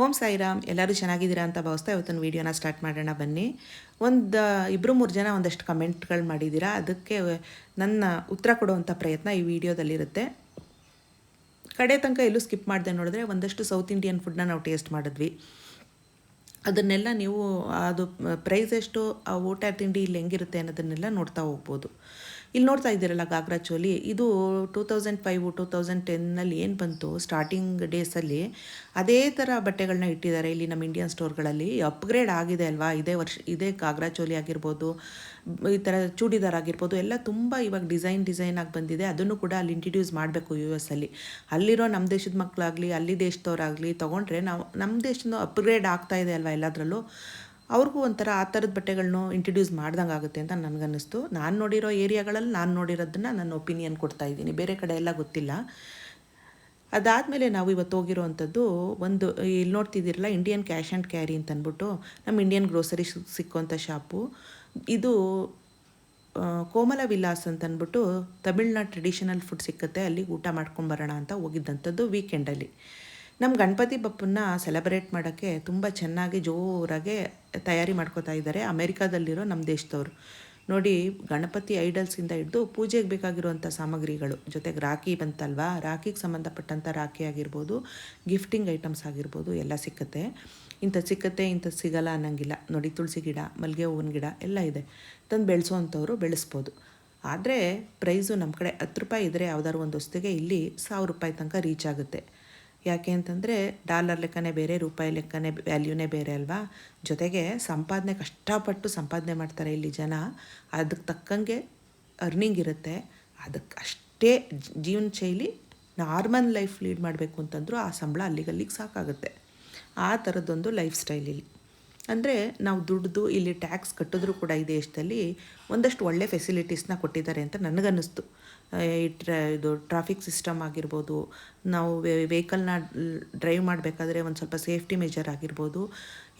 ಓಂ ಸಾಯಿರಾಮ್, ಎಲ್ಲರೂ ಚೆನ್ನಾಗಿದ್ದೀರಾ ಅಂತ ಭಾವಿಸ್ತಾ ಇವತ್ತಿನ ವೀಡಿಯೋನ ಸ್ಟಾರ್ಟ್ ಮಾಡೋಣ ಬನ್ನಿ. ಒಂದು ಇಬ್ಬರು ಮೂರು ಜನ ಒಂದಷ್ಟು ಕಮೆಂಟ್ಗಳು ಮಾಡಿದ್ದೀರಾ ಅದಕ್ಕೆ ನನ್ನ ಉತ್ತರ ಕೊಡುವಂಥ ಪ್ರಯತ್ನ ಈ ವಿಡಿಯೋದಲ್ಲಿರುತ್ತೆ. ಕಡೆ ತನಕ ಎಲ್ಲೂ ಸ್ಕಿಪ್ ಮಾಡಿದೆ ನೋಡಿದ್ರೆ ಒಂದಷ್ಟು ಸೌತ್ ಇಂಡಿಯನ್ ಫುಡ್ನ ನಾವು ಟೇಸ್ಟ್ ಮಾಡಿದ್ವಿ. ಅದನ್ನೆಲ್ಲ ನೀವು, ಅದು ಪ್ರೈಸ್ ಎಷ್ಟು, ಆ ಊಟ ತಿಂಡಿ ಇಲ್ಲಿ ಹೆಂಗಿರುತ್ತೆ ಅನ್ನೋದನ್ನೆಲ್ಲ ನೋಡ್ತಾ ಹೋಗ್ಬೋದು. ಇಲ್ಲಿ ನೋಡ್ತಾ ಇದ್ದೀರಲ್ಲ ಗಾಗ್ರಾ ಚೋಲಿ, ಇದು two thousand five two thousand ಟೆನ್ನಲ್ಲಿ ಏನು ಬಂತು? ಸ್ಟಾರ್ಟಿಂಗ್ ಡೇಸಲ್ಲಿ ಅದೇ ಥರ ಬಟ್ಟೆಗಳನ್ನ ಇಟ್ಟಿದ್ದಾರೆ ಇಲ್ಲಿ ನಮ್ಮ ಇಂಡಿಯನ್ ಸ್ಟೋರ್ಗಳಲ್ಲಿ ಅಪ್ಗ್ರೇಡ್ ಆಗಿದೆ ಅಲ್ವಾ? ಇದೇ ವರ್ಷ, ಇದೇ ಗಾಗ್ರಾ ಚೋಲಿ ಆಗಿರ್ಬೋದು, ಈ ಥರ ಚೂಡಿದಾರ್ ಆಗಿರ್ಬೋದು, ಎಲ್ಲ ತುಂಬ ಇವಾಗ ಡಿಸೈನ್ ಡಿಸೈನ್ ಆಗಿ ಬಂದಿದೆ. ಅದನ್ನು ಕೂಡ ಅಲ್ಲಿ ಇಂಟ್ರಡ್ಯೂಸ್ ಮಾಡಬೇಕು ಯು ಎಸ್ ಅಲ್ಲಿ. ಅಲ್ಲಿರೋ ನಮ್ಮ ದೇಶದ ಮಕ್ಕಳಾಗಲಿ ಅಲ್ಲಿ ದೇಶದವ್ರಾಗಲಿ ತೊಗೊಂಡ್ರೆ ನಾವು, ನಮ್ಮ ದೇಶದ ಅಪ್ಗ್ರೇಡ್ ಆಗ್ತಾ ಇದೆ ಅಲ್ವಾ ಎಲ್ಲದರಲ್ಲೂ? ಅವ್ರಿಗೂ ಒಂಥರ ಆ ಥರದ ಬಟ್ಟೆಗಳನ್ನೂ ಇಂಟ್ರಡ್ಯೂಸ್ ಮಾಡ್ದಂಗೆ ಆಗುತ್ತೆ ಅಂತ ನನಗನ್ನಿಸ್ತು. ನಾನು ನೋಡಿರೋ ಏರಿಯಾಗಳಲ್ಲಿ ನಾನು ನೋಡಿರೋದನ್ನು ನನ್ನ ಒಪಿನಿಯನ್ ಕೊಡ್ತಾ ಇದ್ದೀನಿ. ಬೇರೆ ಕಡೆ ಎಲ್ಲ ಗೊತ್ತಿಲ್ಲ. ಅದಾದಮೇಲೆ ನಾವು ಇವತ್ತು ಹೋಗಿರೋವಂಥದ್ದು ಒಂದು ಇಲ್ಲಿ ನೋಡ್ತಿದ್ದೀರಲ್ಲ ಇಂಡಿಯನ್ ಕ್ಯಾಶ್ ಆ್ಯಂಡ್ ಕ್ಯಾರಿ ಅಂತ ಅಂದ್ಬಿಟ್ಟು ನಮ್ಮ ಇಂಡಿಯನ್ ಗ್ರೋಸರಿ ಸಿಕ್ಕುವಂಥ ಶಾಪು. ಇದು ಕೋಮಲ ವಿಲಾಸ್ ಅಂತ ಅಂದ್ಬಿಟ್ಟು ತಮಿಳ್ನಾಡು ಟ್ರೆಡಿಷನಲ್ ಫುಡ್ ಸಿಕ್ಕತ್ತೆ. ಅಲ್ಲಿ ಊಟ ಮಾಡ್ಕೊಂಬರೋಣ ಅಂತ ಹೋಗಿದ್ದಂಥದ್ದು ವೀಕೆಂಡಲ್ಲಿ ನಮ್ಮ ಗಣಪತಿ ಬಪ್ಪನ್ನ ಸೆಲೆಬ್ರೇಟ್ ಮಾಡೋಕ್ಕೆ ತುಂಬ ಚೆನ್ನಾಗಿ ಜೋರಾಗೆ ತಯಾರಿ ಮಾಡ್ಕೋತಾ ಇದ್ದಾರೆ. ಅಮೇರಿಕಾದಲ್ಲಿರೋ ನಮ್ಮ ದೇಶದವರು. ನೋಡಿ, ಗಣಪತಿ ಐಡಲ್ಸಿಂದ ಹಿಡಿದು ಪೂಜೆಗೆ ಬೇಕಾಗಿರುವಂಥ ಸಾಮಗ್ರಿಗಳು, ಜೊತೆಗೆ ರಾಖಿ ಬಂತಲ್ವಾ? ರಾಖಿಗೆ ಸಂಬಂಧಪಟ್ಟಂಥ ರಾಖಿ ಆಗಿರ್ಬೋದು ಗಿಫ್ಟಿಂಗ್ ಐಟಮ್ಸ್ ಆಗಿರ್ಬೋದು, ಎಲ್ಲ ಸಿಕ್ಕತ್ತೆ. ಇಂಥದ್ದು ಸಿಕ್ಕತ್ತೆ ಇಂಥದ್ದು ಸಿಗಲ್ಲ ಅನ್ನಂಗಿಲ್ಲ. ನೋಡಿ, ತುಳಸಿ ಗಿಡ ಮಲ್ಲಿಗೆ ಹೂವಿನ ಗಿಡ ಎಲ್ಲ ಇದೆ. ತಂದು ಬೆಳೆಸೋವಂಥವ್ರು ಬೆಳೆಸ್ಬೋದು. ಆದರೆ ಪ್ರೈಸು ನಮ್ಮ ಕಡೆ ಹತ್ತು ರೂಪಾಯಿ ಇದ್ದರೆ ಯಾವುದಾದ್ರು ಒಂದು ವಸ್ತುಗೆ ಇಲ್ಲಿ ಸಾವಿರ ರೂಪಾಯಿ ತನಕ ರೀಚ್ ಆಗುತ್ತೆ. ಯಾಕೆ ಅಂತಂದರೆ ಡಾಲರ್ ಲೆಕ್ಕನೇ ಬೇರೆ, ರೂಪಾಯಿ ಲೆಕ್ಕನೇ ವ್ಯಾಲ್ಯೂನೇ ಬೇರೆ ಅಲ್ವಾ? ಜೊತೆಗೆ ಸಂಪಾದನೆ ಕಷ್ಟಪಟ್ಟು ಸಂಪಾದನೆ ಮಾಡ್ತಾರೆ ಇಲ್ಲಿ ಜನ. ಅದಕ್ಕೆ ತಕ್ಕಂಗೆ ಅರ್ನಿಂಗ್ ಇರುತ್ತೆ. ಅದಕ್ಕೆ ಅಷ್ಟೇ ಜೀವನ ಶೈಲಿ ನಾರ್ಮಲ್ ಲೈಫ್ ಲೀಡ್ ಮಾಡಬೇಕು ಅಂತಂದರೂ ಆ ಸಂಬಳ ಅಲ್ಲಿಗಲ್ಲಿಗೆ ಸಾಕಾಗುತ್ತೆ. ಆ ಥರದ್ದೊಂದು ಲೈಫ್ ಸ್ಟೈಲ್ ಇಲ್ಲಿ. ಅಂದರೆ ನಾವು ದುಡ್ದು ಇಲ್ಲಿ ಟ್ಯಾಕ್ಸ್ ಕಟ್ಟಿದ್ರೂ ಕೂಡ ಈ ದೇಶದಲ್ಲಿ ಒಂದಷ್ಟು ಒಳ್ಳೆ ಫೆಸಿಲಿಟೀಸ್ನ ಕೊಟ್ಟಿದ್ದಾರೆ ಅಂತ ನನಗನ್ನಿಸ್ತು. ಟ್ರ ಇದು ಟ್ರಾಫಿಕ್ ಸಿಸ್ಟಮ್ ಆಗಿರ್ಬೋದು, ನಾವು ವೆಹಿಕಲ್ನ ಡ್ರೈವ್ ಮಾಡಬೇಕಾದ್ರೆ ಒಂದು ಸ್ವಲ್ಪ ಸೇಫ್ಟಿ ಮೆಜರ್ ಆಗಿರ್ಬೋದು,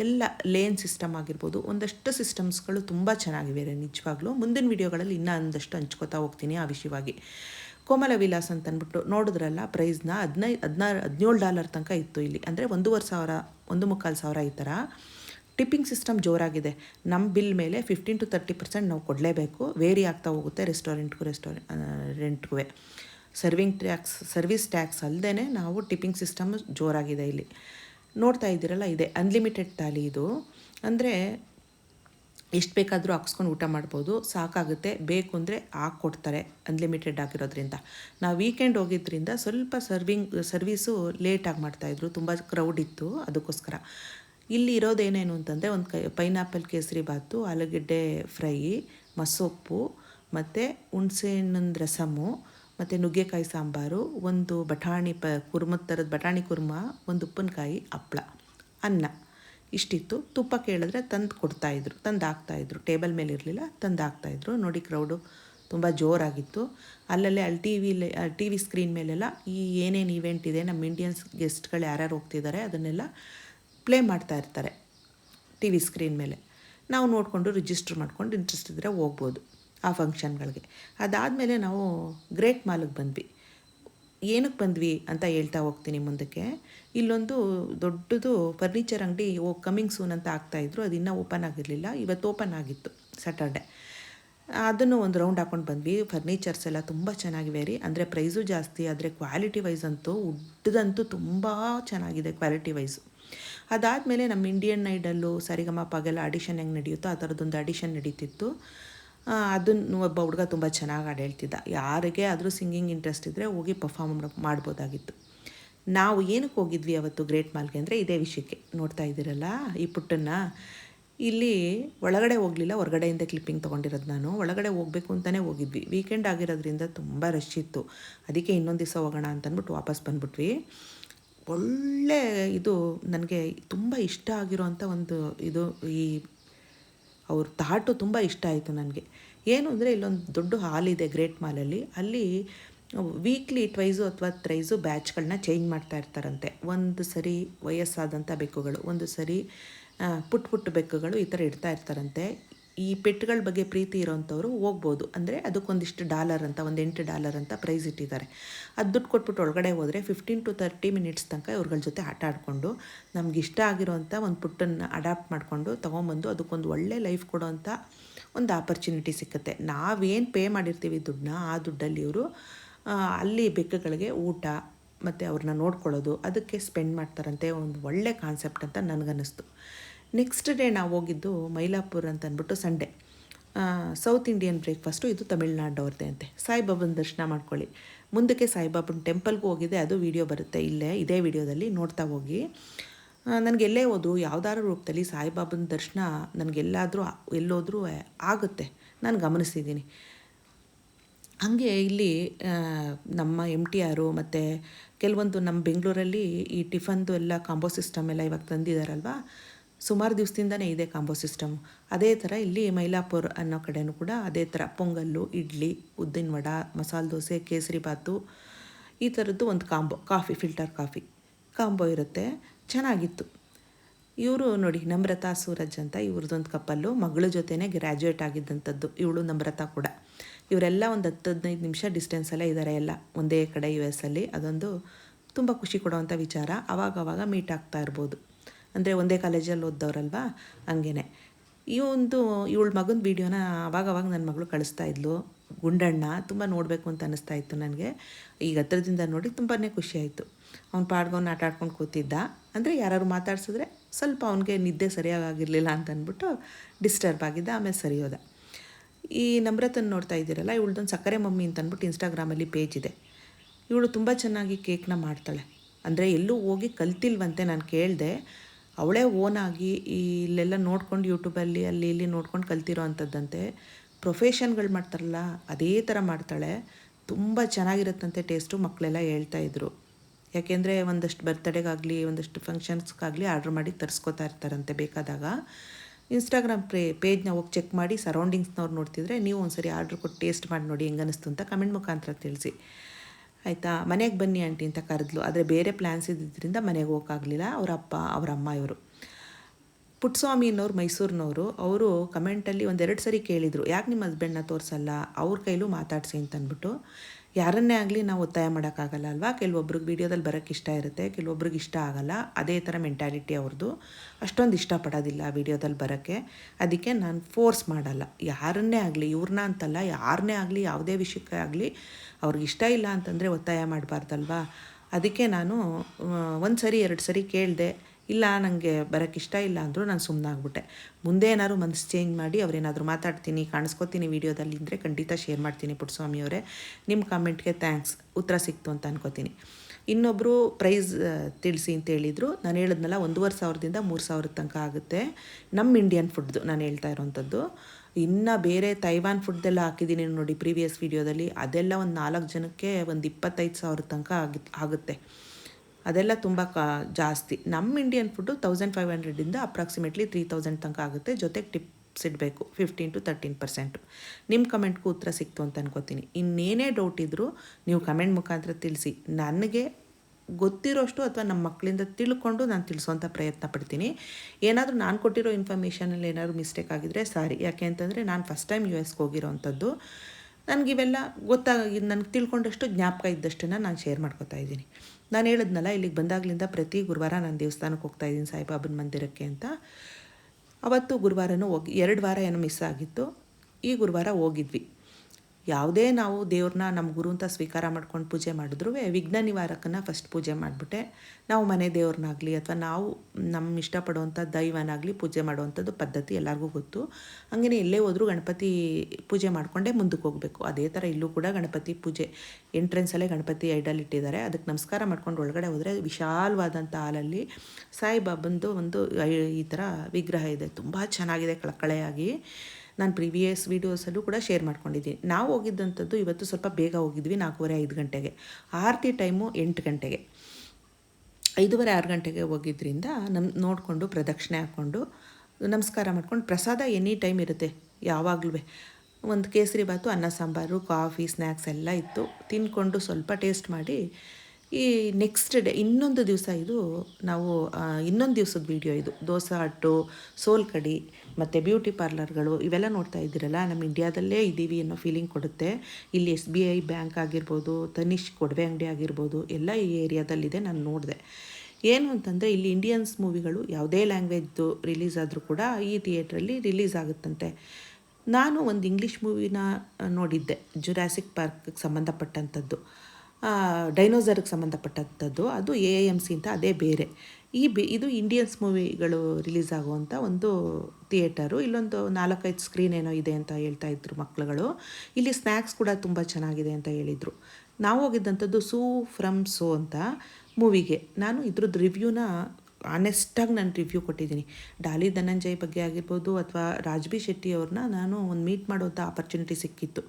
ಎಲ್ಲ ಲೇನ್ ಸಿಸ್ಟಮ್ ಆಗಿರ್ಬೋದು, ಒಂದಷ್ಟು ಸಿಸ್ಟಮ್ಸ್ಗಳು ತುಂಬ ಚೆನ್ನಾಗಿವೆ ನಿಜವಾಗ್ಲೂ. ಮುಂದಿನ ವೀಡಿಯೋಗಳಲ್ಲಿ ಇನ್ನೂ ಒಂದಷ್ಟು ಹಂಚ್ಕೋತಾ ಹೋಗ್ತೀನಿ ಆ ವಿಷಯವಾಗಿ. ಕೋಮಲ ವಿಲಾಸ್ ಅಂತ ಅಂದ್ಬಿಟ್ಟು ನೋಡಿದ್ರಲ್ಲ ಪ್ರೈಸ್ನ ಹದಿನೈದು ಹದಿನಾರು ಹದಿನೇಳು ಡಾಲರ್ ತನಕ ಇತ್ತು ಇಲ್ಲಿ. ಅಂದರೆ ಒಂದೂವರೆ ಸಾವಿರ, ಒಂದು ಮುಕ್ಕಾಲು ಸಾವಿರ ಈ ಥರ ಟಿಪ್ಪಿಂಗ್ ಸಿಸ್ಟಮ್ ಜೋರಾಗಿದೆ. ನಮ್ಮ ಬಿಲ್ ಮೇಲೆ ಫಿಫ್ಟೀನ್ ಟು ತರ್ಟಿ ಪರ್ಸೆಂಟ್ ನಾವು ಕೊಡಲೇಬೇಕು. ವೇರಿ ಆಗ್ತಾ ಹೋಗುತ್ತೆ ರೆಸ್ಟೋರೆಂಟ್ಗೂ ರೆಸ್ಟೋರೆಂಟ್ ರೆಂಟ್ಗೂ ಸರ್ವಿಂಗ್ ಟ್ಯಾಕ್ಸ್, ಸರ್ವಿಸ್ ಟ್ಯಾಕ್ಸ್ ಅಲ್ಲದೇ ನಾವು ಟಿಪ್ಪಿಂಗ್ ಸಿಸ್ಟಮ್ ಜೋರಾಗಿದೆ ಇಲ್ಲಿ. ನೋಡ್ತಾ ಇದ್ದೀರಲ್ಲ ಇದೆ ಅನ್ಲಿಮಿಟೆಡ್ ತಾಲಿ ಇದು. ಅಂದರೆ ಎಷ್ಟು ಬೇಕಾದರೂ ಹಾಕ್ಸ್ಕೊಂಡು ಊಟ ಮಾಡ್ಬೋದು. ಸಾಕಾಗುತ್ತೆ. ಬೇಕು ಅಂದರೆ ಹಾಕ್ಕೊಡ್ತಾರೆ ಅನ್ಲಿಮಿಟೆಡ್ ಆಗಿರೋದ್ರಿಂದ. ನಾವು ವೀಕೆಂಡ್ ಹೋಗಿದ್ದರಿಂದ ಸ್ವಲ್ಪ ಸರ್ವಿಂಗ್, ಸರ್ವೀಸು ಲೇಟಾಗಿ ಮಾಡ್ತಾಯಿದ್ರು ತುಂಬ ಕ್ರೌಡ್ ಇತ್ತು ಅದಕ್ಕೋಸ್ಕರ. ಇಲ್ಲಿ ಇರೋದೇನೇನು ಅಂತಂದರೆ ಒಂದು ಕೈ ಪೈನಾಪಲ್ ಕೇಸರಿ ಬಾತು ಆಲೂಗೆಡ್ಡೆ ಫ್ರೈ ಮಸೊಪ್ಪು ಮತ್ತು ಹುಣ್ಸೆಹಣ್ಣಿನ ರಸಮು, ಮತ್ತು ನುಗ್ಗೆಕಾಯಿ ಸಾಂಬಾರು, ಒಂದು ಬಟಾಣಿ ಪ, ಕುರ್ಮದ ಥರದ ಬಟಾಣಿ ಕುರ್ಮ, ಒಂದು ಉಪ್ಪಿನಕಾಯಿ ಹಪ್ಪಳ ಅನ್ನ. ಇಷ್ಟಿತ್ತು. ತುಪ್ಪ ಕೇಳಿದ್ರೆ ತಂದು ಕೊಡ್ತಾಯಿದ್ರು ತಂದು ಹಾಕ್ತಾಯಿದ್ರು ಟೇಬಲ್ ಮೇಲೆ ಇರಲಿಲ್ಲ, ತಂದು ಹಾಕ್ತಾಯಿದ್ರು ನೋಡಿ ಕ್ರೌಡು ತುಂಬ ಜೋರಾಗಿತ್ತು. ಅಲ್ಲಲ್ಲೇ ಅಲ್ಲಿ ಟಿ ವಿಲಿ ಟಿ ವಿ ಸ್ಕ್ರೀನ್ ಮೇಲೆಲ್ಲ ಈ ಏನೇನು ಇವೆಂಟ್ ಇದೆ, ನಮ್ಮ ಇಂಡಿಯನ್ಸ್ ಗೆಸ್ಟ್ಗಳು ಯಾರ್ಯಾರು ಹೋಗ್ತಿದ್ದಾರೆ, ಅದನ್ನೆಲ್ಲ ಪ್ಲೇ ಮಾಡ್ತಾ ಇರ್ತಾರೆ ಟಿ ವಿ ಸ್ಕ್ರೀನ್ ಮೇಲೆ. ನಾವು ನೋಡಿಕೊಂಡು ರಿಜಿಸ್ಟರ್ ಮಾಡ್ಕೊಂಡು ಇಂಟ್ರೆಸ್ಟ್ ಇದ್ದರೆ ಹೋಗ್ಬೋದು ಆ ಫಂಕ್ಷನ್ಗಳಿಗೆ ಅದಾದಮೇಲೆ ನಾವು ಗ್ರೇಟ್ ಮಾಲಿಗೆ ಬಂದ್ವಿ. ಏನಕ್ಕೆ ಬಂದ್ವಿ ಅಂತ ಹೇಳ್ತಾ ಹೋಗ್ತೀನಿ ಮುಂದಕ್ಕೆ. ಇಲ್ಲೊಂದು ದೊಡ್ಡದು ಫರ್ನಿಚರ್ ಅಂಗಡಿ, ಓ ಕಮಿಂಗ್ ಸೂನ್ ಅಂತ ಆಗ್ತಾಯಿದ್ರು ಅದು ಇನ್ನೂ ಓಪನ್ ಆಗಿರಲಿಲ್ಲ. ಇವತ್ತು ಓಪನ್ ಆಗಿತ್ತು ಸ್ಯಾಟರ್ಡೆ ಅದನ್ನು ಒಂದು ರೌಂಡ್ ಹಾಕೊಂಡು ಬಂದ್ವಿ. ಫರ್ನಿಚರ್ಸ್ ಎಲ್ಲ ತುಂಬ ಚೆನ್ನಾಗಿವೆ ರೀ. ಅಂದರೆ ಪ್ರೈಸು ಜಾಸ್ತಿ, ಆದರೆ ಕ್ವಾಲಿಟಿ ವೈಸ್ ಅಂತೂ ಉಡ್ಡದಂತೂ ತುಂಬ ಚೆನ್ನಾಗಿದೆ ಕ್ವಾಲಿಟಿ ವೈಸು ಅದಾದಮೇಲೆ ನಮ್ಮ ಇಂಡಿಯನ್ ಐಡಲ್ಲು ಸರಿಗಮಪಗೆಲ್ಲ ಆಡಿಷನ್ ಹೆಂಗೆ ನಡೆಯುತ್ತೋ ಆ ಥರದ್ದೊಂದು ಆಡಿಷನ್ ನಡೀತಿತ್ತು. ಅದನ್ನು ಒಬ್ಬ ಹುಡುಗ ತುಂಬ ಚೆನ್ನಾಗಿ ಹಾಡು ಹೇಳ್ತಿದ್ದ ಯಾರಿಗೆ ಆದರೂ ಸಿಂಗಿಂಗ್ ಇಂಟ್ರೆಸ್ಟ್ ಇದ್ದರೆ ಹೋಗಿ ಪರ್ಫಾರ್ಮ್ ಮಾಡ್ಬೋದಾಗಿತ್ತು. ನಾವು ಏನಕ್ಕೆ ಹೋಗಿದ್ವಿ ಅವತ್ತು ಗ್ರೇಟ್ ಮಾಲ್ಗೆ ಅಂದರೆ ಇದೇ ವಿಷಯಕ್ಕೆ. ನೋಡ್ತಾ ಇದ್ದೀರಲ್ಲ ಈ ಪುಟ್ಟನ್ನು. ಇಲ್ಲಿ ಒಳಗಡೆ ಹೋಗಲಿಲ್ಲ, ಹೊರಗಡೆಯಿಂದ ಕ್ಲಿಪ್ಪಿಂಗ್ ತೊಗೊಂಡಿರೋದು ನಾನು. ಒಳಗಡೆ ಹೋಗಬೇಕು ಅಂತಲೇ ಹೋಗಿದ್ವಿ. ವೀಕೆಂಡ್ ಆಗಿರೋದ್ರಿಂದ ತುಂಬ ರಶ್ ಇತ್ತು. ಅದಕ್ಕೆ ಇನ್ನೊಂದು ದಿವಸ ಹೋಗೋಣ ಅಂತಂದ್ಬಿಟ್ಟು ವಾಪಸ್ ಬಂದ್ಬಿಟ್ವಿ. ಒಳ್ಳೆ ಇದು ನನಗೆ ತುಂಬ ಇಷ್ಟ ಆಗಿರೋವಂಥ ಒಂದು ಇದು ಈ ಅವ್ರ ತಾಟು ತುಂಬ ಇಷ್ಟ ಆಯಿತು ನನಗೆ. ಏನು ಅಂದರೆ ಇಲ್ಲೊಂದು ದೊಡ್ಡ ಹಾಲ್ ಇದೆ ಗ್ರೇಟ್ ಮಾಲಲ್ಲಿ. ಅಲ್ಲಿ ವೀಕ್ಲಿ ಟ್ವೈಸು ಅಥವಾ ತ್ರೈಸು ಬ್ಯಾಚ್ಗಳನ್ನ ಚೇಂಜ್ ಮಾಡ್ತಾ ಇರ್ತಾರಂತೆ. ಒಂದು ಸರಿ ವಯಸ್ಸಾದಂಥ ಬೆಕ್ಕುಗಳು, ಒಂದು ಸರಿ ಪುಟ್ ಪುಟ್ಟ ಬೆಕ್ಕುಗಳು ಈ ಥರ ಇಡ್ತಾ ಇರ್ತಾರಂತೆ. ಈ ಪೆಟ್ಗಳ ಬಗ್ಗೆ ಪ್ರೀತಿ ಇರೋವಂಥವ್ರು ಹೋಗ್ಬೋದು. ಅಂದರೆ ಅದಕ್ಕೊಂದಿಷ್ಟು ಡಾಲರ್ ಅಂತ, ಒಂದು ಎಂಟು ಡಾಲರ್ ಅಂತ ಪ್ರೈಸ್ ಇಟ್ಟಿದ್ದಾರೆ. ಅದು ದುಡ್ಡು ಕೊಟ್ಬಿಟ್ಟು ಒಳಗಡೆ ಹೋದರೆ ಫಿಫ್ಟೀನ್ ಟು ತರ್ಟಿ ಮಿನಿಟ್ಸ್ ತನಕ ಇವ್ರಗಳ ಜೊತೆ ಆಟ ಆಡಿಕೊಂಡು ನಮ್ಗೆ ಇಷ್ಟ ಆಗಿರೋಂಥ ಒಂದು ಪುಟ್ಟನ್ನು ಅಡಾಪ್ಟ್ ಮಾಡಿಕೊಂಡು ತೊಗೊಂಬಂದು ಅದಕ್ಕೊಂದು ಒಳ್ಳೆ ಲೈಫ್ ಕೊಡೋವಂಥ ಒಂದು ಆಪರ್ಚುನಿಟಿ ಸಿಕ್ಕುತ್ತೆ. ನಾವೇನು ಪೇ ಮಾಡಿರ್ತೀವಿ ದುಡ್ಡನ್ನ, ಆ ದುಡ್ಡಲ್ಲಿ ಇವರು ಅಲ್ಲಿ ಬೆಕ್ಕುಗಳಿಗೆ ಊಟ ಮತ್ತು ಅವ್ರನ್ನ ನೋಡ್ಕೊಳ್ಳೋದು, ಅದಕ್ಕೆ ಸ್ಪೆಂಡ್ ಮಾಡ್ತಾರಂತೆ, ಒಂದು ಒಳ್ಳೆ ಕಾನ್ಸೆಪ್ಟ್ ಅಂತ ನನಗನ್ನಿಸ್ತು. ನೆಕ್ಸ್ಟ್ ಡೇ ನಾವು ಹೋಗಿದ್ದು ಮೈಲಾಪುರ್ ಅಂತ ಅಂದ್ಬಿಟ್ಟು ಸಂಡೇ ಸೌತ್ ಇಂಡಿಯನ್ ಬ್ರೇಕ್ಫಾಸ್ಟು ಇದು ತಮಿಳ್ನಾಡವ್ರದ್ದೇ ಅಂತೆ. ಸಾಯಿಬಾಬನ ದರ್ಶನ ಮಾಡ್ಕೊಳ್ಳಿ. ಮುಂದಕ್ಕೆ ಸಾಯಿಬಾಬನ ಟೆಂಪಲ್ಗೂ ಹೋಗಿದೆ ಅದು ವಿಡಿಯೋ ಬರುತ್ತೆ ಇಲ್ಲೇ, ಇದೇ ವಿಡಿಯೋದಲ್ಲಿ ನೋಡ್ತಾ ಹೋಗಿ. ನನಗೆ ಎಲ್ಲೇ ಹೋದ್ರು, ಯಾವ್ದಾದ್ರು ರೂಪದಲ್ಲಿ ಸಾಯಿಬಾಬನ ದರ್ಶನ ನನಗೆಲ್ಲಾದರೂ ಎಲ್ಲೋದ್ರೂ ಆಗುತ್ತೆ, ನಾನು ಗಮನಿಸಿದ್ದೀನಿ ಹಾಗೆ ಇಲ್ಲಿ ನಮ್ಮ ಎಂ ಟಿ ಆರು ಮತ್ತು ಕೆಲವೊಂದು ನಮ್ಮ ಬೆಂಗಳೂರಲ್ಲಿ ಈ ಟಿಫನ್ದು ಎಲ್ಲ ಕಾಂಬೋ ಸಿಸ್ಟಮ್ ಎಲ್ಲ ಇವಾಗ ತಂದಿದ್ದಾರಲ್ವ ಸುಮಾರು ದಿವಸದಿಂದನೇ ಇದೆ ಕಾಂಬೋ ಸಿಸ್ಟಮ್. ಅದೇ ಥರ ಇಲ್ಲಿ ಮೈಲಾಪುರ್ ಅನ್ನೋ ಕಡೆನೂ ಕೂಡ ಅದೇ ಥರ ಪೊಂಗಲ್ಲು, ಇಡ್ಲಿ, ಉದ್ದಿನ ವಡ, ಮಸಾಲೆ ದೋಸೆ, ಕೇಸರಿ ಬಾತು ಈ ಥರದ್ದು ಒಂದು combo, coffee, filter coffee combo ಇರುತ್ತೆ. ಚೆನ್ನಾಗಿತ್ತು. ಇವರು ನೋಡಿ ನಮ್ರತಾ ಸೂರಜ್ ಅಂತ ಇವ್ರದ್ದೊಂದು ಕಪ್ಪಲ್ಲು ಮಗಳ ಜೊತೆನೇ ಗ್ರ್ಯಾಜುಯೇಟ್ ಆಗಿದ್ದಂಥದ್ದು ಇವಳು ನಮ್ರತಾ ಕೂಡ. ಇವರೆಲ್ಲ ಒಂದು ಹತ್ತು ಹದಿನೈದು ನಿಮಿಷ ಡಿಸ್ಟೆನ್ಸಲ್ಲೇ ಇದ್ದಾರೆ ಎಲ್ಲ ಒಂದೇ ಕಡೆ ಯು ಎಸ್ ಅಲ್ಲಿ. ಅದೊಂದು ತುಂಬ ಖುಷಿ ಕೊಡುವಂಥ ವಿಚಾರ. ಅವಾಗವಾಗ ಅವಾಗ ಮೀಟ್ ಆಗ್ತಾ ಇರ್ಬೋದು. ಅಂದರೆ ಒಂದೇ ಕಾಲೇಜಲ್ಲಿ ಓದ್ದವ್ರಲ್ವಾ? ಹಂಗೇನೆ. ಈ ಒಂದು ಇವಳ ಮಗನ ವೀಡಿಯೋನ ಅವಾಗವಾಗ ನನ್ನ ಮಗಳು ಕಳಿಸ್ತಾ ಇದ್ಲು. ಗುಂಡಣ್ಣ ತುಂಬ ನೋಡಬೇಕು ಅಂತ ಅನ್ನಿಸ್ತಾ ಇತ್ತು ನನಗೆ. ಈಗ ಹತ್ರದಿಂದ ನೋಡಿ ತುಂಬಾ ಖುಷಿ ಆಯಿತು. ಅವ್ನು ಪಾಡ್ಗೊಂಡು ಆಟ ಆಡ್ಕೊಂಡು ಕೂತಿದ್ದ. ಅಂದರೆ ಯಾರು ಮಾತಾಡ್ಸಿದ್ರೆ ಸ್ವಲ್ಪ ಅವನಿಗೆ ನಿದ್ದೆ ಸರಿಯಾಗಿರಲಿಲ್ಲ ಅಂತ ಅಂದ್ಬಿಟ್ಟು ಡಿಸ್ಟರ್ಬ್ ಆಗಿದ್ದ, ಆಮೇಲೆ ಸರಿ ಹೋದ. ಈ ನಮ್ರತನ ನೋಡ್ತಾ ಇದ್ದೀರಲ್ಲ, ಇವಳ್ದೊಂದು ಸಕ್ಕರೆ ಮಮ್ಮಿ ಅಂತ ಅಂದ್ಬಿಟ್ಟು ಇನ್ಸ್ಟಾಗ್ರಾಮಲ್ಲಿ ಪೇಜ್ ಇದೆ. ಇವಳು ತುಂಬ ಚೆನ್ನಾಗಿ ಕೇಕ್ನ ಮಾಡ್ತಾಳೆ. ಅಂದರೆ ಎಲ್ಲೂ ಹೋಗಿ ಕಲ್ತಿಲ್ವಂತೆ ನಾನು ಕೇಳಿದೆ. ಅವಳೇ ಓನಾಗಿ ಇಲ್ಲೆಲ್ಲ ನೋಡ್ಕೊಂಡು ಯೂಟ್ಯೂಬಲ್ಲಿ ಅಲ್ಲಿ ಇಲ್ಲಿ ನೋಡ್ಕೊಂಡು ಕಲ್ತಿರೋ ಅಂಥದ್ದಂತೆ ಪ್ರೊಫೆಷನ್ಗಳು ಮಾಡ್ತಾರಲ್ಲ, ಅದೇ ಥರ ಮಾಡ್ತಾಳೆ. ತುಂಬ ಚೆನ್ನಾಗಿರುತ್ತಂತೆ ಟೇಸ್ಟು ಮಕ್ಕಳೆಲ್ಲ ಹೇಳ್ತಾ ಇದ್ರು. ಯಾಕೆಂದರೆ ಒಂದಷ್ಟು ಬರ್ತಡೇಗಾಗಲಿ ಒಂದಷ್ಟು ಫಂಕ್ಷನ್ಸ್ಗಾಗಲಿ ಆರ್ಡ್ರ್ ಮಾಡಿ ತರಿಸ್ಕೋತಾ ಇರ್ತಾರಂತೆ ಬೇಕಾದಾಗ. ಇನ್ಸ್ಟಾಗ್ರಾಮ್ ಪೇ ಪೇಜ್ನ ಹೋಗಿ ಚೆಕ್ ಮಾಡಿ ಸರೌಂಡಿಂಗ್ಸ್ನವ್ರು ನೋಡ್ತಿದ್ರೆ ನೀವು ಒಂದ್ಸರಿ ಆರ್ಡ್ರ್ ಕೊಟ್ಟು ಟೇಸ್ಟ್ ಮಾಡಿ ನೋಡಿ ಹೆಂಗನಿಸ್ತು ಅಂತ ಕಮೆಂಟ್ ಮುಖಾಂತರ ತಿಳಿಸಿ. ಆಯಿತಾ? ಮನೆಗೆ ಬನ್ನಿ ಆಂಟಿ ಅಂತ ಕರೆದ್ಲು. ಆದರೆ ಬೇರೆ ಪ್ಲ್ಯಾನ್ಸ್ ಇದ್ದಿದ್ದರಿಂದ ಮನೆಗೆ ಹೋಗೋಕ್ಕಾಗಲಿಲ್ಲ ಅವರ ಅಪ್ಪ, ಅವರ ಅಮ್ಮ, ಇವರು. ಪುಟ್ಟಸ್ವಾಮಿನವ್ರು ಮೈಸೂರಿನವರು. ಅವರು ಕಮೆಂಟಲ್ಲಿ ಒಂದೆರಡು ಸರಿ ಕೇಳಿದರು. ಯಾಕೆ ನಿಮ್ಮ ಹಸ್ಬೆಂಡ್ನ ತೋರಿಸಲ್ಲ? ಅವ್ರ ಕೈಲೂ ಮಾತಾಡಿಸಿ ಅಂತ ಅಂದ್ಬಿಟ್ಟು ಯಾರನ್ನೇ ಆಗಲಿ ನಾವು ಒತ್ತಾಯ ಮಾಡೋಕ್ಕಾಗಲ್ಲ ಅಲ್ವಾ? ಕೆಲವೊಬ್ರಿಗೆ ವೀಡಿಯೋದಲ್ಲಿ ಬರೋಕ್ಕೆ ಇಷ್ಟ ಇರುತ್ತೆ, ಕೆಲವೊಬ್ರಿಗೆ ಇಷ್ಟ ಆಗಲ್ಲ. ಅದೇ ಥರ ಮೆಂಟಾಲಿಟಿ ಅವ್ರದ್ದು. ಅಷ್ಟೊಂದು ಇಷ್ಟಪಡೋದಿಲ್ಲ ವೀಡಿಯೋದಲ್ಲಿ ಬರೋಕ್ಕೆ ಅದಕ್ಕೆ ನಾನು ಫೋರ್ಸ್ ಮಾಡಲ್ಲ. ಯಾರನ್ನೇ ಆಗಲಿ, ಇವ್ರನ್ನ ಅಂತಲ್ಲ ಯಾರನ್ನೇ ಆಗಲಿ, ಯಾವುದೇ ವಿಷಯಕ್ಕೆ ಆಗಲಿ ಅವ್ರಿಗೆ ಇಷ್ಟ ಇಲ್ಲ ಅಂತಂದರೆ ಒತ್ತಾಯ ಮಾಡಬಾರ್ದಲ್ವಾ? ಅದಕ್ಕೆ ನಾನು ಒಂದು ಸರಿ ಎರಡು ಸರಿ ಕೇಳಿದೆ. ಇಲ್ಲ ನನಗೆ ಬರೋಕ್ಕೆ ಇಷ್ಟ ಇಲ್ಲ ಅಂದರೂ ನಾನು ಸುಮ್ಮನಾಗ್ಬಿಟ್ಟೆ ಮುಂದೆ ಏನಾದ್ರು ಮನಸ್ಸು ಚೇಂಜ್ ಮಾಡಿ ಅವ್ರೇನಾದರೂ ಮಾತಾಡ್ತೀನಿ, ಕಾಣಿಸ್ಕೋತೀನಿ ವೀಡಿಯೋದಲ್ಲಿ ಇದ್ದರೆ ಖಂಡಿತ ಶೇರ್ ಮಾಡ್ತೀನಿ ಪುಟ್ಟಸ್ವಾಮಿ ಅವರೇ ನಿಮ್ಮ ಕಾಮೆಂಟ್ಗೆ ಥ್ಯಾಂಕ್ಸ್ ಉತ್ತರ ಸಿಕ್ತು ಅಂತ ಅನ್ಕೋತೀನಿ. ಇನ್ನೊಬ್ಬರು ಪ್ರೈಸ್ ತಿಳಿಸಿ ಅಂತ ಹೇಳಿದರು. ನಾನು ಹೇಳಿದ್ನಲ್ಲ, ಒಂದೂವರೆ ಸಾವಿರದಿಂದ ಮೂರು ಸಾವಿರದ ತನಕ ಆಗುತ್ತೆ. ನಮ್ಮ ಇಂಡಿಯನ್ ಫುಡ್ದು ನಾನು ಹೇಳ್ತಾ ಇರೋವಂಥದ್ದು ಇನ್ನು ಬೇರೆ ತೈವಾನ್ ಫುಡ್ದೆಲ್ಲ ಹಾಕಿದ್ದೀನಿ ನೋಡಿ ಪ್ರೀವಿಯಸ್ ವೀಡಿಯೋದಲ್ಲಿ ಅದೆಲ್ಲ ಒಂದು ನಾಲ್ಕು ಜನಕ್ಕೆ ಒಂದು ಇಪ್ಪತ್ತೈದು ಸಾವಿರದ ತನಕ ಆಗಿ, ಆಗುತ್ತೆ. ಅದೆಲ್ಲ ತುಂಬ ಕ ಜಾಸ್ತಿ. ನಮ್ಮ ಇಂಡಿಯನ್ ಫುಡ್ಡು ತೌಸಂಡ್ ಫೈವ್ ಹಂಡ್ರೆಡಿಂದ ಅಪ್ರಾಕ್ಸಿಮೇಟ್ಲಿ ತ್ರೀ ತೌಸಂಡ್ ತನಕ ಆಗುತ್ತೆ. ಜೊತೆಗೆ ಟಿಪ್ಸ್ ಇಡಬೇಕು. ಫಿಫ್ಟೀನ್ ಟು ತರ್ಟೀನ್ ಪರ್ಸೆಂಟು ನಿಮ್ಮ ಕಮೆಂಟ್ಗೂ ಉತ್ತರ ಸಿಕ್ತು ಅಂತ ಅನ್ಕೋತೀನಿ. ಇನ್ನೇನೇ ಡೌಟ್ ಇದ್ದರೂ ನೀವು ಕಮೆಂಟ್ ಮುಖಾಂತರ ತಿಳಿಸಿ. ನನಗೆ ಗೊತ್ತಿರೋಷ್ಟು ಅಥವಾ ನಮ್ಮ ಮಕ್ಕಳಿಂದ ತಿಳ್ಕೊಂಡು ನಾನು ತಿಳಿಸೋಂಥ ಪ್ರಯತ್ನ ಪಡ್ತೀನಿ. ಏನಾದರೂ ನಾನು ಕೊಟ್ಟಿರೋ ಇನ್ಫಾರ್ಮೇಷನಲ್ಲಿ ಏನಾದರೂ ಮಿಸ್ಟೇಕ್ ಆಗಿದ್ರೆ ಸಾರಿ. ಯಾಕೆ ಅಂತಂದರೆ ನಾನು ಫಸ್ಟ್ ಟೈಮ್ ಯು ಎಸ್ಗೆ ಹೋಗಿರೋವಂಥದ್ದು ನನಗಿವೆಲ್ಲ ಗೊತ್ತಾಗಿ, ನನಗೆ ತಿಳ್ಕೊಂಡಷ್ಟು ಜ್ಞಾಪಕ ಇದ್ದಷ್ಟನ್ನು ನಾನು ಶೇರ್ ಮಾಡ್ಕೊತಾ ಇದ್ದೀನಿ. ನಾನು ಹೇಳಿದ್ನಲ್ಲ, ಇಲ್ಲಿಗೆ ಬಂದಾಗಲಿಂದ ಪ್ರತಿ ಗುರುವಾರ ನಾನು ದೇವಸ್ಥಾನಕ್ಕೆ ಹೋಗ್ತಾ ಇದ್ದೀನಿ ಸಾಯಿಬಾಬನ ಮಂದಿರಕ್ಕೆ ಅಂತ. ಅವತ್ತು ಗುರುವಾರನೂ ಹೋಗಿ, ಎರಡು ವಾರ ಏನೋ ಮಿಸ್ ಆಗಿತ್ತು. ಈ ಗುರುವಾರ ಹೋಗಿದ್ವಿ. ಯಾವುದೇ ನಾವು ದೇವ್ರನ್ನ ನಮ್ಮ ಗುರು ಅಂತ ಸ್ವೀಕಾರ ಮಾಡ್ಕೊಂಡು ಪೂಜೆ ಮಾಡಿದ್ರು ವಿಘ್ನ ನಿವಾರಕನ ಫಸ್ಟ್ ಪೂಜೆ ಮಾಡಿಬಿಟ್ಟೆ. ನಾವು ಮನೆ ದೇವ್ರನ್ನಾಗಲಿ ಅಥವಾ ನಾವು ನಮ್ಮ ಇಷ್ಟಪಡುವಂಥ ದೈವನಾಗಲಿ ಪೂಜೆ ಮಾಡುವಂಥದ್ದು ಪದ್ಧತಿ ಎಲ್ಲರಿಗೂ ಗೊತ್ತು. ಹಾಗೆಯೇ ಎಲ್ಲೇ ಹೋದರೂ ಗಣಪತಿ ಪೂಜೆ ಮಾಡಿಕೊಂಡೇ ಮುಂದಕ್ಕೆ ಹೋಗಬೇಕು. ಅದೇ ಥರ ಇಲ್ಲೂ ಕೂಡ ಗಣಪತಿ ಪೂಜೆ ಎಂಟ್ರೆನ್ಸಲ್ಲೇ ಗಣಪತಿ ಐಡಲ್ ಇಟ್ಟಿದ್ದಾರೆ. ಅದಕ್ಕೆ ನಮಸ್ಕಾರ ಮಾಡ್ಕೊಂಡು ಒಳಗಡೆ ಹೋದರೆ ವಿಶಾಲವಾದಂಥ ಹಾಲಲ್ಲಿ ಸಾಯಿಬಾಬಂದು ಒಂದು ಈ ಥರ ವಿಗ್ರಹ ಇದೆ. ತುಂಬ ಚೆನ್ನಾಗಿದೆ ಕಳಕಳೆಯಾಗಿ. ನಾನು ಪ್ರಿವಿಯಸ್ ವೀಡಿಯೋಸಲ್ಲೂ ಕೂಡ ಶೇರ್ ಮಾಡ್ಕೊಂಡಿದ್ದೀನಿ. ನಾವು ಹೋಗಿದ್ದಂಥದ್ದು ಇವತ್ತು ಸ್ವಲ್ಪ ಬೇಗ ಹೋಗಿದ್ವಿ, ನಾಲ್ಕೂವರೆ, ಐದು ಗಂಟೆಗೆ. ಆರತಿ ಟೈಮು ಎಂಟು ಗಂಟೆಗೆ. ಐದೂವರೆ, ಆರು ಗಂಟೆಗೆ ಹೋಗಿದ್ದರಿಂದ ನಮ್ಮ ನೋಡಿಕೊಂಡು ಪ್ರದಕ್ಷಿಣೆ ಹಾಕ್ಕೊಂಡು ನಮಸ್ಕಾರ ಮಾಡ್ಕೊಂಡು ಪ್ರಸಾದ ಎನಿ ಟೈಮ್ ಇರುತ್ತೆ ಯಾವಾಗಲೂ ಒಂದು ಕೇಸರಿ ಬಾತು, ಅನ್ನ ಸಾಂಬಾರು, ಕಾಫಿ ಸ್ನ್ಯಾಕ್ಸ್ ಎಲ್ಲ ಇತ್ತು. ತಿಂದ್ಕೊಂಡು ಸ್ವಲ್ಪ ಟೇಸ್ಟ್ ಮಾಡಿ ಈ ನೆಕ್ಸ್ಟ್ ಡೇ ಇನ್ನೊಂದು ದಿವಸ ಇದು ನಾವು ಇನ್ನೊಂದು ದಿವಸದ ವಿಡಿಯೋ ಇದು. ದೋಸೆ, ಹಟ್ಟು, ಸೋಲ್ ಕಡಿ, ಮತ್ತು ಬ್ಯೂಟಿ ಪಾರ್ಲರ್ಗಳು ಇವೆಲ್ಲ ನೋಡ್ತಾ ಇದ್ದೀರಲ್ಲ ನಮ್ಮ ಇಂಡಿಯಾದಲ್ಲೇ ಇದ್ದೀವಿ ಅನ್ನೋ ಫೀಲಿಂಗ್ ಕೊಡುತ್ತೆ. ಇಲ್ಲಿ ಎಸ್ ಬಿ ಐ ಬ್ಯಾಂಕ್ ಆಗಿರ್ಬೋದು ತನಿಷ್ ಕೊಡವೆ ಅಂಗಡಿ ಆಗಿರ್ಬೋದು, ಎಲ್ಲ ಈ ಏರಿಯಾದಲ್ಲಿದೆ ನಾನು ನೋಡಿದೆ. ಏನು ಅಂತಂದರೆ, ಇಲ್ಲಿ ಇಂಡಿಯನ್ಸ್ ಮೂವಿಗಳು ಯಾವುದೇ ಲ್ಯಾಂಗ್ವೇಜ್ದು ರಿಲೀಸ್ ಆದರೂ ಕೂಡ ಈ ಥಿಯೇಟ್ರಲ್ಲಿ ರಿಲೀಸ್ ಆಗುತ್ತಂತೆ. ನಾನು ಒಂದು ಇಂಗ್ಲೀಷ್ ಮೂವಿನ ನೋಡಿದ್ದೆ ಜುರಾಸಿಕ್ ಪಾರ್ಕ್ಗೆ ಸಂಬಂಧಪಟ್ಟಂಥದ್ದು ಡೈನೋಸರ್ಗೆ ಸಂಬಂಧಪಟ್ಟಂಥದ್ದು. ಅದು ಎ ಎಂ ಸಿ ಅಂತ ಅದೇ ಬೇರೆ. ಈ ಬಿ, ಇದು ಇಂಡಿಯನ್ಸ್ ಮೂವಿಗಳು ರಿಲೀಸ್ ಆಗುವಂಥ ಒಂದು ಥಿಯೇಟರು ಇಲ್ಲೊಂದು ನಾಲ್ಕೈದು ಸ್ಕ್ರೀನ್ ಏನೋ ಇದೆ ಅಂತ ಹೇಳ್ತಾ ಇದ್ರು ಮಕ್ಕಳುಗಳು ಇಲ್ಲಿ ಸ್ನ್ಯಾಕ್ಸ್ ಕೂಡ ತುಂಬ ಚೆನ್ನಾಗಿದೆ ಅಂತ ಹೇಳಿದರು. ನಾವು ಹೋಗಿದ್ದಂಥದ್ದು ಸೂ ಫ್ರಮ್ ಸೋ ಅಂತ ಮೂವಿಗೆ ನಾನು ಇದ್ರದ್ದು ರಿವ್ಯೂನ ಆನೆಸ್ಟಾಗಿ ನಾನು ರಿವ್ಯೂ ಕೊಟ್ಟಿದ್ದೀನಿ. ಡಾಲಿ ಧನಂಜಯ್ ಬಗ್ಗೆ ಆಗಿರ್ಬೋದು ಅಥವಾ ರಾಜ್ಬಿ ಶೆಟ್ಟಿ ಅವ್ರನ್ನ ನಾನು ಒಂದು ಮೀಟ್ ಮಾಡುವಂಥ ಆಪರ್ಚುನಿಟಿ ಸಿಕ್ಕಿತ್ತು.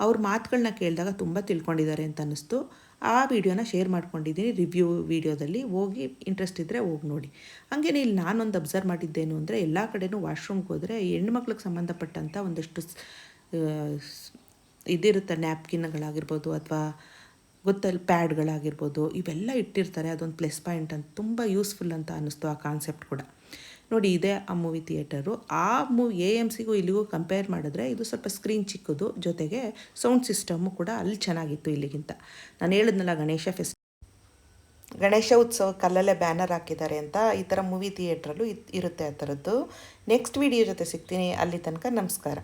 ಅವ್ರ ಮಾತುಗಳನ್ನ ಕೇಳಿದಾಗ ತುಂಬ ತಿಳ್ಕೊಂಡಿದ್ದಾರೆ ಅಂತ ಅನ್ನಿಸ್ತು. ಆ ವಿಡಿಯೋನ ಶೇರ್ ಮಾಡ್ಕೊಂಡಿದ್ದೀನಿ. ರಿವ್ಯೂ ವಿಡಿಯೋದಲ್ಲಿ ಹೋಗಿ ಇಂಟ್ರೆಸ್ಟ್ ಇದ್ದರೆ ಹೋಗಿ ನೋಡಿ. ಹಾಗೇನೆ ಇಲ್ಲಿ ನಾನೊಂದು ಅಬ್ಸರ್ವ್ ಮಾಡಿದ್ದೇನು ಅಂದರೆ ಎಲ್ಲ ಕಡೆನೂ ವಾಶ್ರೂಮ್ಗೆ ಹೋದರೆ ಹೆಣ್ಮಕ್ಳಿಗೆ ಸಂಬಂಧಪಟ್ಟಂಥ ಒಂದಷ್ಟು ಇದಿರುತ್ತೆ ನ್ಯಾಪ್ಕಿನ್ಗಳಾಗಿರ್ಬೋದು ಅಥವಾ ಗೊತ್ತಲ್ಲಿ ಪ್ಯಾಡ್ಗಳಾಗಿರ್ಬೋದು, ಇವೆಲ್ಲ ಇಟ್ಟಿರ್ತಾರೆ. ಅದೊಂದು ಪ್ಲಸ್ ಪಾಯಿಂಟ್ ಅಂತ, ತುಂಬ ಯೂಸ್ಫುಲ್ ಅಂತ ಅನ್ನಿಸ್ತು ಆ ಕಾನ್ಸೆಪ್ಟ್ ಕೂಡ. ನೋಡಿ, ಇದೇ ಆ ಮೂವಿ ಥಿಯೇಟರು. ಆ ಮೂ, ಎ ಎಂ ಸಿಗೂ ಇಲ್ಲಿಗೂ ಕಂಪೇರ್ ಮಾಡಿದ್ರೆ ಇದು ಸ್ವಲ್ಪ ಸ್ಕ್ರೀನ್ ಚಿಕ್ಕದು, ಜೊತೆಗೆ ಸೌಂಡ್ ಸಿಸ್ಟಮು ಕೂಡ ಅಲ್ಲಿ ಚೆನ್ನಾಗಿತ್ತು ಇಲ್ಲಿಗಿಂತ. ನಾನು ಹೇಳಿದ್ನಲ್ಲ, ಗಣೇಶ ಫೆಸ್ಟ್ ಗಣೇಶ ಉತ್ಸವ ಕಲ್ಲಲ್ಲೇ ಬ್ಯಾನರ್ ಹಾಕಿದ್ದಾರೆ ಅಂತ, ಈ ಥರ ಮೂವಿ ಥಿಯೇಟ್ರಲ್ಲೂ ಇರುತ್ತೆ ಆ ಥರದ್ದು. ನೆಕ್ಸ್ಟ್ ವಿಡಿಯೋ ಜೊತೆ ಸಿಗ್ತೀನಿ. ಅಲ್ಲಿ ತನಕ ನಮಸ್ಕಾರ.